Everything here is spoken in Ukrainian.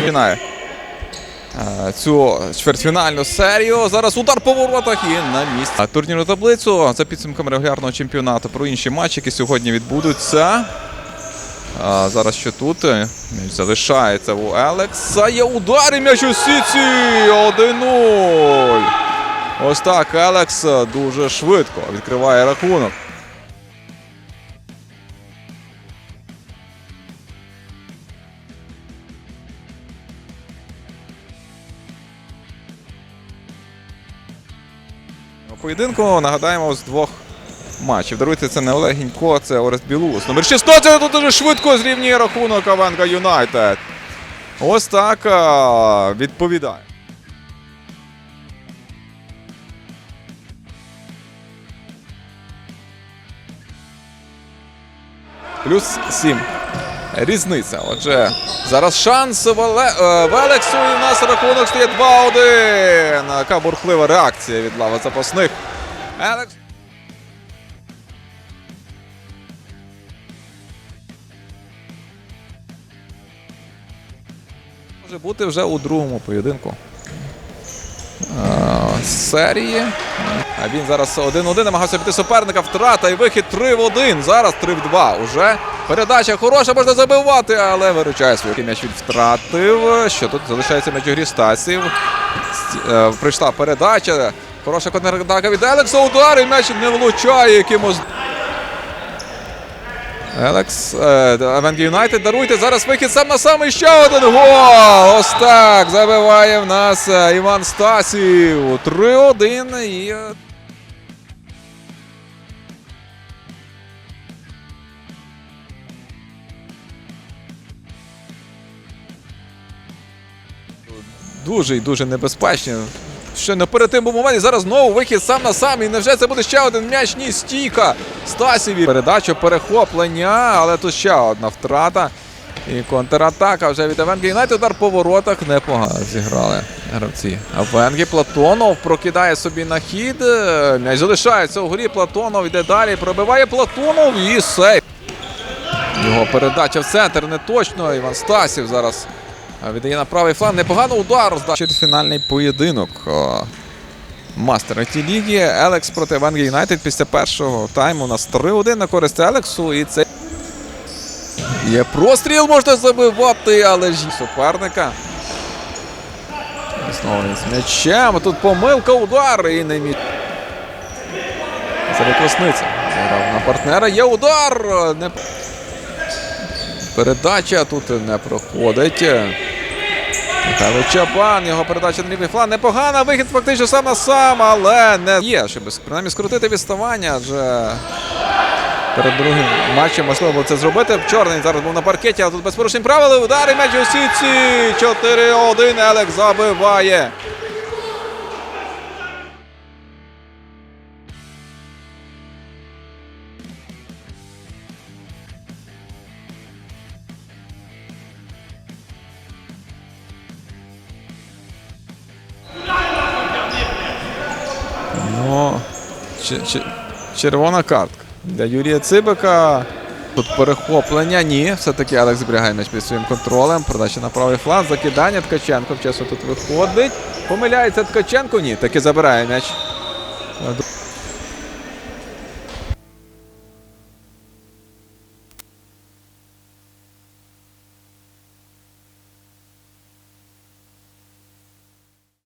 Починає е, цю чвертьфінальну серію. Зараз удар по воротах і на місці. Турнірну таблицю за підсумками регулярного чемпіонату про інші матчі, які сьогодні відбудуться. А зараз що тут? Е, М'яч залишається у Елекса. Є удар і м'яч у сіці. 1-0. Ось так Елекс дуже швидко відкриває рахунок. Поєдинку нагадаємо з двох матчів. Даруйте, це не Олег це Орест Білус. Номер 16 тут дуже швидко зрівнює рахунок Авенга Юнайтед. Ось так відповідає. Плюс 7. Різниця. Отже, зараз шанс в, Оле... е. І в нас рахунок стає 2-1. Яка бурхлива реакція від лави запасних. Елекс. Може бути вже у другому поєдинку. е, Серії. А він зараз 1-1 намагався піти суперника. Втрата і вихід 3 в 1. Зараз 3 в 2. Уже передача хороша, можна забивати, але виручає свій м'яч він втратив. Що тут залишається м'яч у грі Стасів. Е, Прийшла передача. Хороша контратака від Елекса. Удар і м'яч не влучає якимось. Елекс Авенг Юнайтед даруйте. Зараз вихід сам на сам ще один гол. Ось так забиває в нас е, Іван Стасів. 3-1 і. Дуже і дуже небезпечно. Ще не перед тим був момент, і зараз знову вихід сам на сам. І невже це буде ще один м'яч? Ні, стійка. Стасіві. Передача, перехоплення, але тут ще одна втрата. І контратака вже від Авенги Юнайтед. Удар по воротах непогано зіграли гравці. Авенгі Платонов прокидає собі на хід. М'яч залишається у грі. Платонов йде далі. Пробиває Платонов і сейв. Його передача в центр не точно. Іван Стасів зараз віддає на правий фланг. Непогано удар. Четвертьфінальний поєдинок. О, Мастера ті ліги. Елекс проти Евангелії Юнайтед після першого тайму. У нас 3-1 на користь Елексу. І це є простріл, можна забивати, але ж суперника. Знову з м'ячем. Тут помилка, удар і не міг. Це Косниця. Заграв на партнера. Є удар. Не... Передача тут не проходить. Михайло Чабан, його передача на лівий фланг. Непогана, вихід фактично сам на сам, але не є, щоб принаймні скоротити відставання, адже перед другим матчем можливо було це зробити. Чорний зараз був на паркеті, а тут без порушень правил. Удари м'яч у сітці. 4-1. Елек забиває. Ну, червона картка для Юрія Цибика. Тут перехоплення. Ні, все-таки Алекс зберігає м'яч під своїм контролем. Передача на правий фланг. Закидання Ткаченко. Вчасно тут виходить. Помиляється Ткаченко. Ні, таки забирає м'яч.